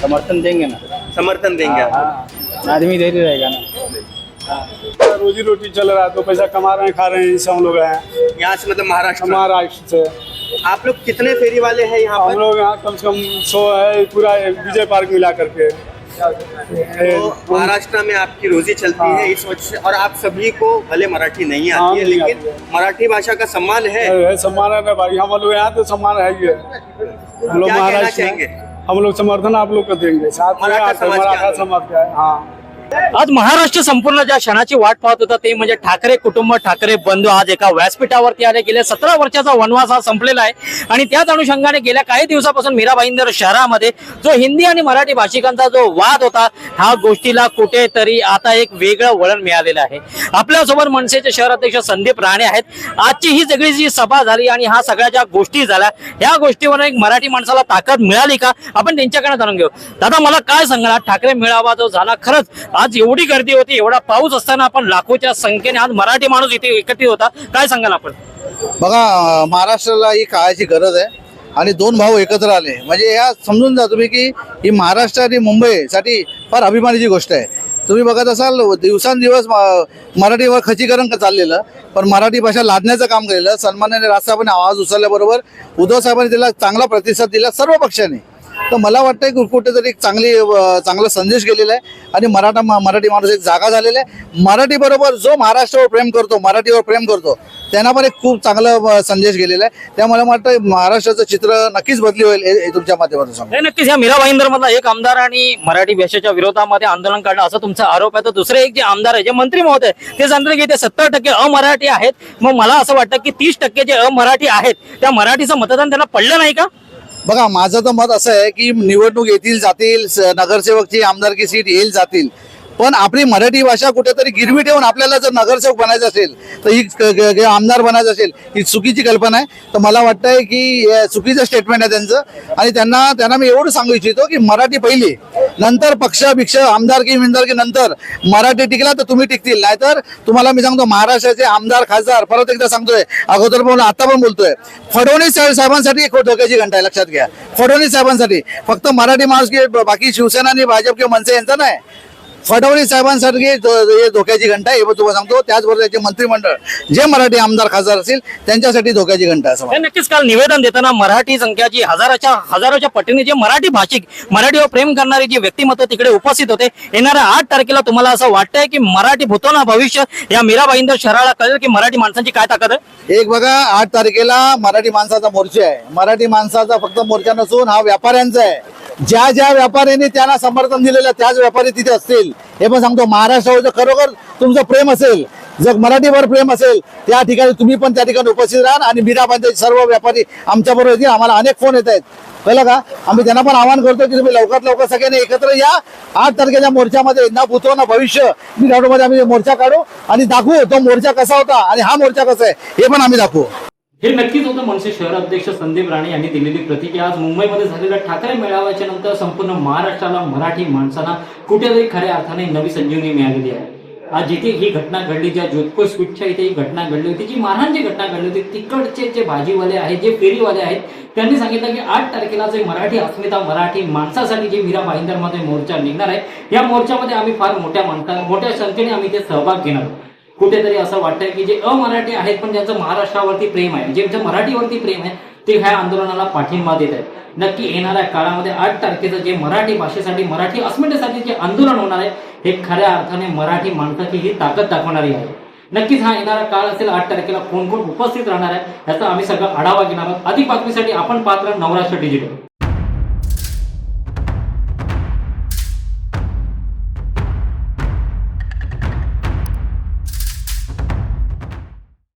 समर्थन देंगे ना? समर्थन देंगे आप हाँ। आदमी दे ही रहेगा ना। रोजी रोटी चल रहा है तो पैसा कमा रहे हैं खा रहे हैं इससे हम लोग हैं। यहाँ से मतलब महाराष्ट्र महाराष्ट्र से। आप लोग कितने फेरी वाले हैं यहाँ हम लोग यहाँ कम से कम सौ है पूरा विजय पार्क मिला करके। तो महाराष्ट्र में आपकी रोजी चलती हाँ। है। इस वजह से और आप सभी को भले मराठी नहीं हाँ, आती है लेकिन मराठी भाषा का सम्मान है। है सम्मान है ना भाई हम लोग यहाँ तो सम्मान है ही है। हम लोग महाराष्ट्र हम लोग समर्थन आप लोग को देंगे। साथ में मराठा। समाज का है। हाँ। आज महाराष्ट्र संपूर्ण ज्या क्षणाची वाट पाहत होता ते म्हणजे ठाकरे कुटुंब ठाकरे बंधू आज एका व्यासपीठावरती आले गेले. सतरा वर्षाचा वनवास हा संपलेला आहे. आणि त्याच अनुषंगाने गेल्या काही दिवसापासून मीराबाईंदर शहरामध्ये जो हिंदी आणि मराठी भाषिकांचा जो वाद होता हा गोष्टीला कुठेतरी आता एक वेगळं वळण मिळालेलं आहे. आपल्यासोबत मनसेचे शहर अध्यक्ष संदीप राणे आहेत. आजची ही सगळी जी सभा झाली आणि हा सगळ्या ज्या गोष्टी झाल्या या गोष्टीवर एक मराठी माणसाला ताकद मिळाली का? आपण त्यांच्याकडे जाणून घेऊ. दादा मला काय सांगणार ठाकरे मेळावा जो झाला खरंच आज एवढी गर्दी होती एवढा पाऊस असताना आपण लाखोच्या संख्येने आज मराठी माणूस इथे एकत्रित होता. काय सांगाल आपण? बघा महाराष्ट्राला ही काळाची गरज आहे आणि दोन भाऊ एकत्र आले. म्हणजे या समजून जा तुम्ही की ही महाराष्ट्र आणि मुंबईसाठी फार अभिमानाची गोष्ट आहे. तुम्ही बघत असाल दिवसांदिवस म- मराठीवर खचीकरण चाललेलं पण मराठी भाषा लादण्याचं काम केलेलं सन्मान्याने राजसाहेबांनी आवाज उचलल्याबरोबर उद्धव साहेबांनी त्याला चांगला प्रतिसाद दिला सर्व पक्षांनी. तर मला वाटतं की कुठेतरी एक चांगली चांगला संदेश गेलेला आहे. आणि मराठा मराठी माणूस एक जागा झालेला आहे. मराठी बरोबर जो महाराष्ट्रावर प्रेम करतो मराठीवर प्रेम करतो त्यांना पण एक खूप चांगला संदेश गेलेला आहे. त्यामुळे मला वाटतं महाराष्ट्राचं चित्र नक्कीच बदली होईल हे तुमच्या माध्यमातून सांगतो. नक्कीच या मीरा भाईंदर मधला एक आमदार आणि मराठी भाषेच्या विरोधामध्ये आंदोलन काढलं. असा तुमचा आरोप आहे. तर दुसरे एक जे आमदार आहे जे मंत्री महोदय ते सांगतात की ते सत्तर टक्के अमराठी आहेत. मग मला असं वाटतं की तीस टक्के जे अमराठी आहेत त्या मराठीचं मतदान त्यांना पडलं नाही का? बघा माझं तर मत असं आहे की निवडणूक येतील जातील स- नगरसेवकची आमदारकी सीट येईल जातील. पण आपली मराठी भाषा कुठेतरी गिरवी ठेवून आपल्याला जर नगरसेवक बनायचं असेल तर ही आमदार बनायचं असेल ही चुकीची कल्पना आहे. तर मला वाटतंय की चुकीचं स्टेटमेंट आहे त्यांचं. आणि त्यांना त्यांना मी एवढं सांगू इच्छितो की मराठी पहिली नंतर पक्ष भिक्ष आमदार की आमदारकी विमदारकी नंतर मराठी टिकला तर तुम्ही टिकतील. नाहीतर तुम्हाला मी सांगतो महाराष्ट्राचे आमदार खासदार परत एकदा सांगतोय अगोदर पण आता पण बोलतोय. फडणवीस साहेब- साहेबांसाठी एक धोक्याची घंटा आहे लक्षात घ्या. फडणवीस साहेबांसाठी. फक्त मराठी माणूस की बाकी शिवसेना आणि भाजप किंवा मनसे यांचं नाही. फडणवीस साहेबांसारखी हे धोक्याची घंटा आहे हे तुम्हाला सांगतो. त्याचबरोबर त्याचे मंत्रिमंडळ जे मराठी आमदार खासदार असतील त्यांच्यासाठी धोक्याची घंटा असं नक्कीच काल निवेदन देताना मराठी संख्याची हजाराच्या हजारोच्या पटीने जे मराठी भाषिक मराठीवर प्रेम करणारे जे व्यक्तिमत्व तिकडे उपस्थित होते येणाऱ्या आठ तारखेला तुम्हाला असं वाटतंय की मराठी भूतोना भविष्य? या मीरा भाईंदर शहराला कळेल की मराठी माणसांची काय ताकद आहे? एक बघा आठ तारखेला मराठी माणसाचा मोर्चा आहे. मराठी माणसाचा फक्त मोर्चा नसून हा व्यापाऱ्यांचा आहे. ज्या ज्या व्यापाऱ्यांनी त्यांना समर्थन दिलेलं त्याच व्यापारी तिथे असतील. हे पण सांगतो महाराष्ट्रावर जर खरोखर तुमचं प्रेम असेल जर मराठीवर प्रेम असेल त्या ठिकाणी तुम्ही पण त्या ठिकाणी उपस्थित राहा आणि मीराबाईंचे सर्व व्यापारी आमच्याबरोबर येतील आम्हाला अनेक फोन येत आहेत. कळलं का? आम्ही त्यांना पण आवाहन करतो की तुम्ही लवकरात लवकर सगळ्यांनी एकत्र या. आठ तारखेच्या मोर्चामध्ये ना भूतो ना भविष्य मी मध्ये आम्ही मोर्चा काढू आणि दाखवू तो मोर्चा कसा होता आणि हा मोर्चा कसा आहे हे पण आम्ही दाखवू. हे नक्कीच होतं. मनसे शहर अध्यक्ष संदीप राणे यांनी दिलेली प्रतिक्रिया. आज मुंबईमध्ये झालेल्या ठाकरे मेळाव्याच्या नंतर संपूर्ण महाराष्ट्राला मराठी माणसांना कुठेतरी खऱ्या अर्थाने नवी संजीवनी मिळालेली आहे. आज जिथे ही घटना घडली ज्या जोधपूर स्वीटच्या इथे ही घटना घडली होती जी मारहाण जी घटना घडली होती तिकडचे जे भाजीवाले आहेत जे फेरीवाले आहेत त्यांनी सांगितलं की आठ तारखेला जे मराठी अस्मिता मराठी माणसासाठी जे मीरा भाईंदरमध्ये मोर्चा निघणार आहे या मोर्चामध्ये आम्ही फार मोठ्या माणसा मोठ्या संख्येने आम्ही ते सहभाग घेणार आहोत. कुठेतरी असं वाटतंय की जे अमराठी आहेत पण ज्यांचं महाराष्ट्रावरती प्रेम आहे ज्यांचं मराठीवरती प्रेम आहे ते ह्या आंदोलनाला पाठिंबा देत आहेत. नक्की येणाऱ्या काळामध्ये आठ तारखेचं जे मराठी भाषेसाठी मराठी अस्मितेसाठी जे आंदोलन होणार आहे हे खऱ्या अर्थाने मराठी माणसाची ही ताकद दाखवणारी आहे. नक्कीच हा येणारा काळ असेल आठ तारखेला कोण कोण उपस्थित राहणार आहे याचा आम्ही सगळं आढावा घेणार आहोत. अधिक बातमीसाठी आपण पात्र नवराष्ट्र डिजिटल.